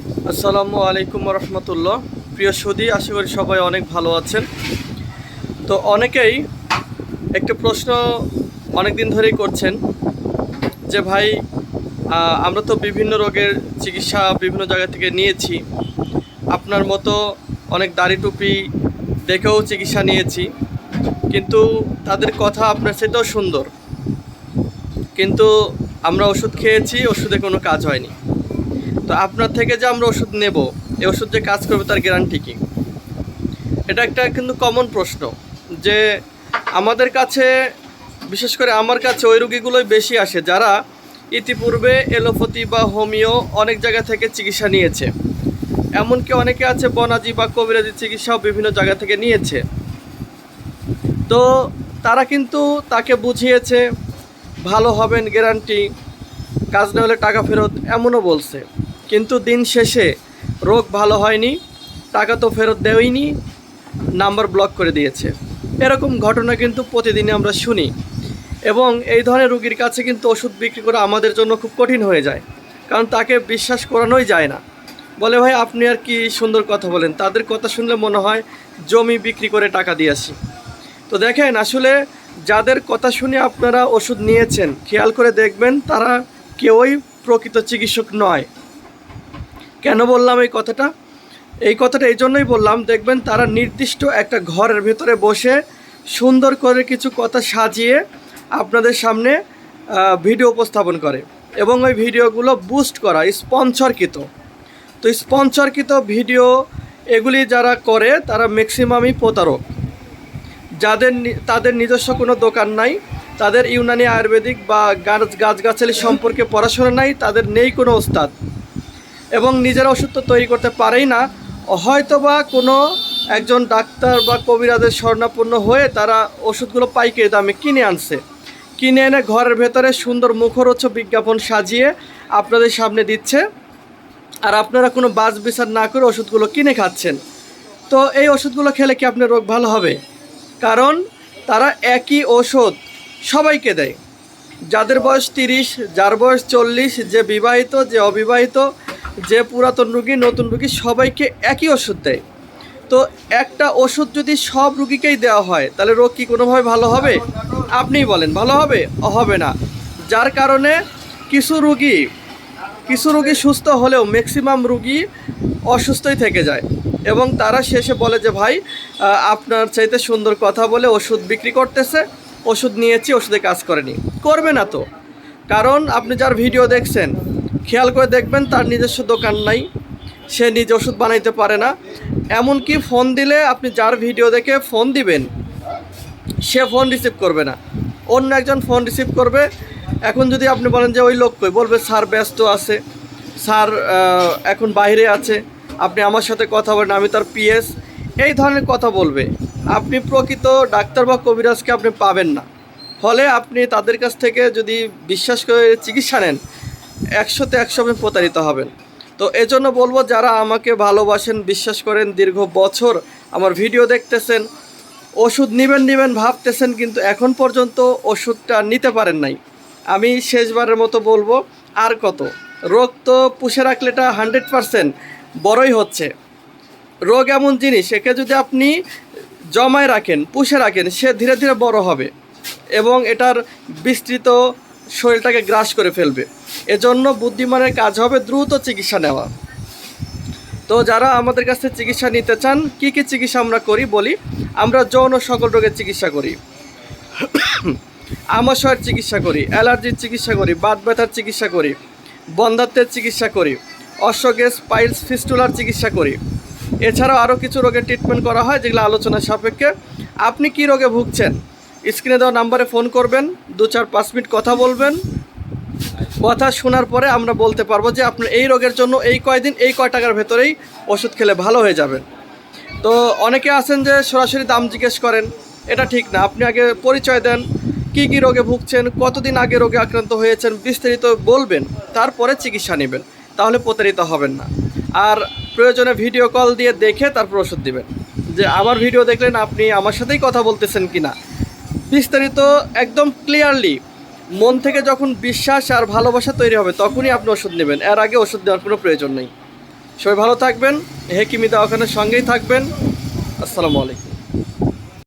আসসালামু আলাইকুম রহমতুল্লাহ প্রিয় সুদী আশা করি সবাই অনেক ভালো আছেন। তো অনেকেই একটা প্রশ্ন অনেক দিন ধরেই করছেন যে, ভাই আমরা তো বিভিন্ন রোগের চিকিৎসা বিভিন্ন জায়গা থেকে নিয়েছি। আপনার মতো অনেক দাড়ি টুপি দেখেও চিকিৎসা নিয়েছি। কিন্তু তাদের কথা আপনার সেটাও সুন্দর। কিন্তু আমরা ওষুধ খেয়েছি, ওষুধে কোনো কাজ হয়নি। তো আপনার থেকে যে আমরা ওষুধ নেব, এই ওষুধ যে কাজ করবে তার গ্যারান্টি কি? এটা একটা কিন্তু কমন প্রশ্ন যে আমাদের কাছে, বিশেষ করে আমার কাছে ওই রুগীগুলোই বেশি আসে যারা ইতিপূর্বে এলোপ্যাথি বা হোমিও অনেক জায়গা থেকে চিকিৎসা নিয়েছে। এমনকি অনেকে আছে বনাজি বা কবিরাজি চিকিৎসাও বিভিন্ন জায়গা থেকে নিয়েছে। তো তারা কিন্তু তাকে বুঝিয়েছে, ভালো হবেন গ্যারান্টি কাজ না হলে টাকা ফেরত, এমনও বলছে। কিন্তু দিন শেষে রোগ ভালো হয়নি, টাকা তো ফেরত দেওয়নি নাম্বার ব্লক করে দিয়েছে। এরকম ঘটনা কিন্তু প্রতিদিনই আমরা শুনি। এবং এই ধরনের রুগীর কাছে কিন্তু ওষুধ বিক্রি করা আমাদের জন্য খুব কঠিন হয়ে যায়, কারণ তাকে বিশ্বাস করানোই যায় না। বলে, ভাই, আপনি আর কি সুন্দর কথা বলেন। তাদের কথা শুনলে মনে হয় জমি বিক্রি করে টাকা দিয়ে আসি। তো দেখেন, আসলে যাদের কথা শুনে আপনারা ওষুধ নিয়েছেন, খেয়াল করে দেখবেন তারা কেউই প্রকৃত চিকিৎসক নয়। কেন বললাম এই কথাটা? এই কথাটা এই জন্যই বললাম, দেখবেন তারা নির্দিষ্ট একটা ঘরের ভেতরে বসে সুন্দর করে কিছু কথা সাজিয়ে আপনাদের সামনে ভিডিও উপস্থাপন করে এবং ওই ভিডিওগুলো বুস্ট করা স্পন্সরকৃত তো স্পন্সরকৃত ভিডিও এগুলি যারা করে, তারা ম্যাক্সিমামই প্রতারক। যাদের তাদের নিজস্ব কোনো দোকান নাই, তাদের ইউনানি আয়ুর্বেদিক বা গাছ, গাছগাছালি সম্পর্কে পড়াশোনা নাই, তাদের নেই কোনো ওস্তাদ। এবং নিজেরা ওষুধ তো তৈরি করতে পারেই না, হয়তোবা কোনো একজন ডাক্তার বা কবিরাজের স্বর্ণাপন্ন হয়ে তারা ওষুধগুলো পাইকারি দামে কিনে আনছে। কিনে এনে ঘরের ভেতরে সুন্দর মুখরোচ বিজ্ঞাপন সাজিয়ে আপনাদের সামনে দিচ্ছে। আর আপনারা কোনো বাজ বিচার না করে ওষুধগুলো কিনে খাচ্ছেন। তো এই ওষুধগুলো খেলে কি আপনার রোগ ভালো হবে? কারণ তারা একই ওষুধ সবাইকে দেয়। যাদের বয়স তিরিশ, যার বয়স চল্লিশ, যে বিবাহিত, যে অবিবাহিত যে পুরাতন রুগী, নতুন রুগী সবাইকে একই ওষুধ দেয়। তো একটা ওষুধ যদি সব রুগীকেই দেওয়া হয়, তাহলে রোগ কি কোনোভাবে ভালো হবে? আপনিই বলেন, ভালো হবে? হবে না। যার কারণে কিছু রুগী কিছু রুগী সুস্থ হলেও ম্যাক্সিমাম রুগী অসুস্থই থেকে যায়। এবং তারা শেষে বলে যে, ভাই আপনার চাইতে সুন্দর কথা বলে ওষুধ বিক্রি করতেছে, ওষুধ নিয়েছি, ওষুধে কাজ করেনি। করবে না তো। কারণ আপনি যার ভিডিও দেখছেন খেয়াল করে দেখবেন তার নিজস্ব দোকান নাই, সে নিজে ওষুধ বানাইতে পারে না। এমনকি ফোন দিলে আপনি যার ভিডিও দেখে ফোন দিবেন, সে ফোন রিসিভ করবে না। অন্য একজন ফোন রিসিভ করবে। এখন যদি আপনি বলেন যে ওই লোক কই? বলবে, স্যার, ব্যস্ত আছে। স্যার এখন বাইরে আছে। আপনি আমার সাথে কথা বলেন, আমি তার পিএস এই ধরনের কথা বলবে। আপনি প্রকৃত ডাক্তার বা কবিরাজকে আপনি পাবেন না। ফলে আপনি তাদের কাছ থেকে যদি বিশ্বাস করে চিকিৎসা নেন একশোতে একশো আপনি প্রতারিত হবেন। তো এজন্য বলব, যারা আমাকে ভালোবাসেন, বিশ্বাস করেন, দীর্ঘ বছর আমার ভিডিও দেখতেছেন, ওষুধ নেবেন নেবেন ভাবতেছেন, কিন্তু এখন পর্যন্ত ওষুধটা নিতে পারেন নাই। আমি শেষবারের মতো বলব, আর কত? রোগ তো পুষে রাখলে এটা হান্ড্রেড পারসেন্ট বড়ই হচ্ছে। রোগ এমন জিনিস, একে যদি আপনি জমায় রাখেন, পুষে রাখেন, সে ধীরে ধীরে বড় হবে। এবং এটার বিস্তৃত শরীরটাকে গ্রাস করে ফেলবে। এজন্য বুদ্ধিমানের কাজ হবে দ্রুত চিকিৎসা নেওয়া। তো যারা আমাদের কাছে চিকিৎসা নিতে চান, কি কি চিকিৎসা আমরা করি বলি, আমরা যৌন সকল রোগের চিকিৎসা করি। আমাশয়ের চিকিৎসা করি, অ্যালার্জির চিকিৎসা করি, বাত ব্যথার চিকিৎসা করি বন্ধাত্বের চিকিৎসা করি অশ্বগেস পাইলস ফিস্টুলার চিকিৎসা করি। এছাড়াও আরও কিছু রোগের ট্রিটমেন্ট করা হয়, যেগুলো আলোচনা সাপেক্ষে। আপনি কি রোগে ভুগছেন? স্ক্রিনে দেওয়া নাম্বারে ফোন করবেন, দু চার পাঁচ মিনিট কথা বলবেন। কথা শোনার পরে আমরা বলতে পারব যে আপনার এই রোগের জন্য এই কয়দিন, এই কয় টাকার ভেতরেই ওষুধ খেলে ভালো হয়ে যাবেন তো অনেকে আছেন যে সরাসরি দাম জিজ্ঞেস করেন, এটা ঠিক না। আপনি আগে পরিচয় দেন, কি কি রোগে ভুগছেন, কতদিন আগে রোগে আক্রান্ত হয়েছেন, বিস্তারিত বলবেন, তারপরে চিকিৎসা নেবেন, তাহলে প্রতারিত হবেন না। আর প্রয়োজনে ভিডিও কল দিয়ে দেখে তারপর ওষুধ দিবেন। যে আমার ভিডিও দেখলেন আপনি আমার সাথেই কথা বলতেছেন কিনা বিস্তারিত একদম ক্লিয়ারলি মন থেকে যখন বিশ্বাস আর ভালোবাসা তৈরি হবে, তখনই আপনি ওষুধ নেবেন। এর আগে ওষুধ দেওয়ার কোনো প্রয়োজন নেই। সবাই ভালো থাকবেন হেকিমি দাওয়াখানের সঙ্গেই থাকবেন। আসসালামু আলাইকুম।